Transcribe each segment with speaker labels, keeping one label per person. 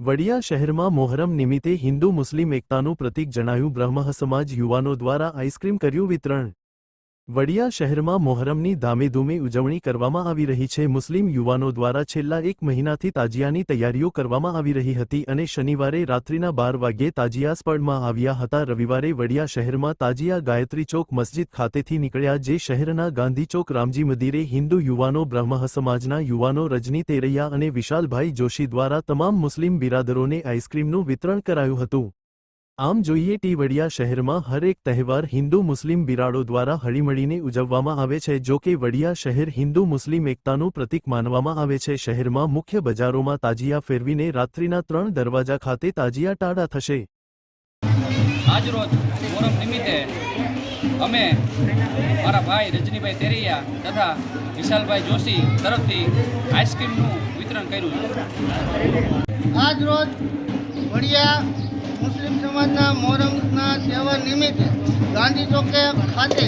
Speaker 1: વડિયા શહેરમાં મોહરમ નિમિત્તે હિન્દુ મુસ્લિમ એકતાનું પ્રતીક જણાયું બ્રહ્મ સમાજ યુવાનો દ્વારા આઈસ્ક્રીમ કર્યું વિતરણ. વડિયા શહેરમાં મોહરમની ધામેધૂમે ઉજવણી કરવામાં આવી રહી છે. મુસ્લિમ યુવાનો દ્વારા છેલ્લા એક મહિનાથી તાજિયાની તૈયારીઓ કરવામાં આવી રહી હતી અને શનિવારે રાત્રિના બાર વાગ્યે તાજિયા સ્પર્ડમાં આવ્યા હતા. રવિવારે વડિયા શહેરમાં તાજિયા ગાયત્રી ચોક મસ્જિદ ખાતેથી નીકળ્યા, જે શહેરના ગાંધી ચોક, રામજી મંદિરે હિન્દુ યુવાનો બ્રહ્મ સમાજના યુવાનો, રજની તેરૈયા અને વિશાલભાઈ જોશી દ્વારા તમામ મુસ્લિમ બિરાદરોને આઈસ્ક્રીમનું વિતરણ કરાયું હતું. આમ જોઈએ ટી વડિયા શહેરમાં હરેક તહેવાર હિન્દુ મુસ્લિમ બિરાડો દ્વારા હળીમળીને ઉજવવામાં આવે છે જો કે વડિયા શહેર હિન્દુ મુસ્લિમ એકતાનું પ્રતીક માનવામાં આવે છે. શહેરમાં મુખ્ય બજારોમાં તાજિયા ફેરવીને રાત્રિના ત્રણ દરવાજા ખાતે તાજિયા ટાળા થશે.
Speaker 2: આજરોજ નિમિત્તે અમે મારા ભાઈ રજનીભાઈ તેરૈયા તથા વિશાલભાઈ જોશી તરફથી આઈસ્ક્રીમનું વિતરણ કર્યું. છે
Speaker 3: આજ રોજ વડિયા મુસ્લિમ સમાજના મોહરમના તહેવાર નિમિત્તે ગાંધી ચોકે ખાતે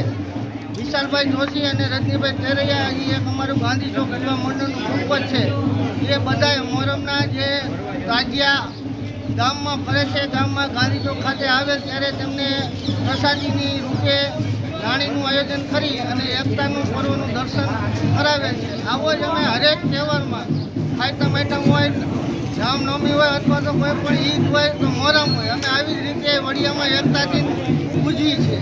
Speaker 3: વિશાલભાઈ જોશી અને રજનીભાઈ તેરૈયા એ એક અમારું ગાંધી ચોક યુવા મંડળનું ગ્રુપ છે. એ બધાએ મોહરમના જે તાજિયા ગામમાં ફરે છે, ગામમાં ગાંધી ચોક ખાતે આવે ત્યારે તેમને પ્રસાદીની રૂપે રાણીનું આયોજન કરી અને એકતાનું પર્વનું દર્શન કરાવે છે. આવો જ અમે હરેક તહેવારમાં આઈટમ આઈટમ હોય રામનવમી હોય અથવા તો કોઈ પણ ઈદ હોય તો મોહરમ હોય. અમે આવી જ રીતે વડિયામાં એકતાથી ઉજવી છે.